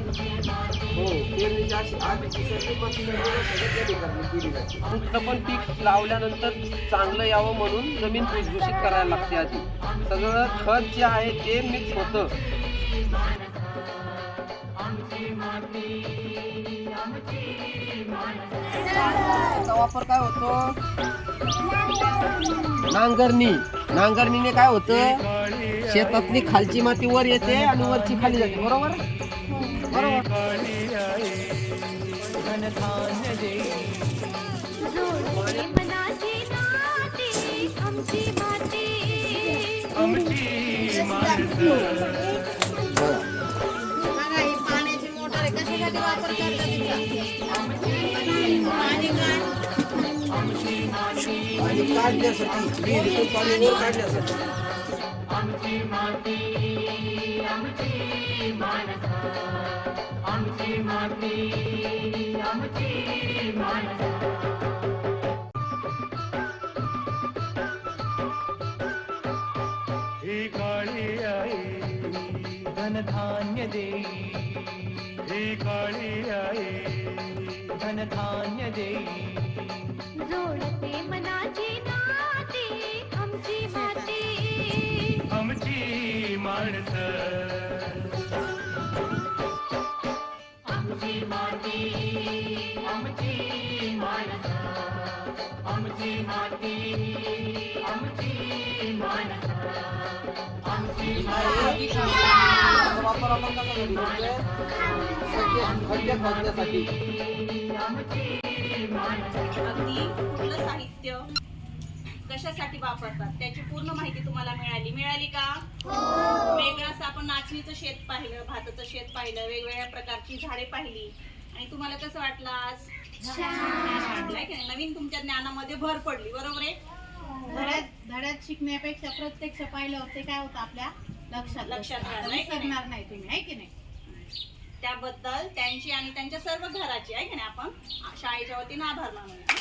हो कुठलं पण पीक लावल्यानंतर चांगलं यावं म्हणून जमीन भुसभुशीत करायला लागते आधी. सगळं खत जे आहे ते मिक्स होतं. त्याचा वापर काय होतो? नांगरणी. नांगरणीने काय होतं? शेतातली खालची माती वर येते आणि वरची खाली जाते. बरोबर? बरोबर. काढण्यासाठी. पाणी वर काढण्यासाठी. आमची माती आमची माणसं. आमची माती आमची माणसं. ही काळी आई धनधान्य देई ही काळी आई धनधान्य देई जोडते मनाची माणसं आमची माती आमची माणसं आमची माती आमची माणसं आमची वापर आपण कशासाठी वापरतात? त्याची पूर्ण माहिती तुम्हाला मिळाली. मिळाली का? वेगळं असं आपण नाचणीचं शेत पाहिलं भाताचं शेत पाहिलं वेगवेगळ्या प्रकारची झाडे पाहिली. आणि तुम्हाला कसं वाटलं आज? वाटलंय की? नवीन तुमच्या ज्ञानामध्ये भर पडली बरोबर आहे? धड्यात धड्यात शिकण्यापेक्षा प्रत्यक्ष पाहिलं होते काय होतं आपल्या लक्षात लक्षात बसतं. राहतं, है की विसरणार नाही? तुम्ही आहे की नाही? त्याबद्दल त्यांची आणि त्यांच्या सर्व घराची आहे की नाही? आपण शाळेच्या वतीनं आभार मानूया.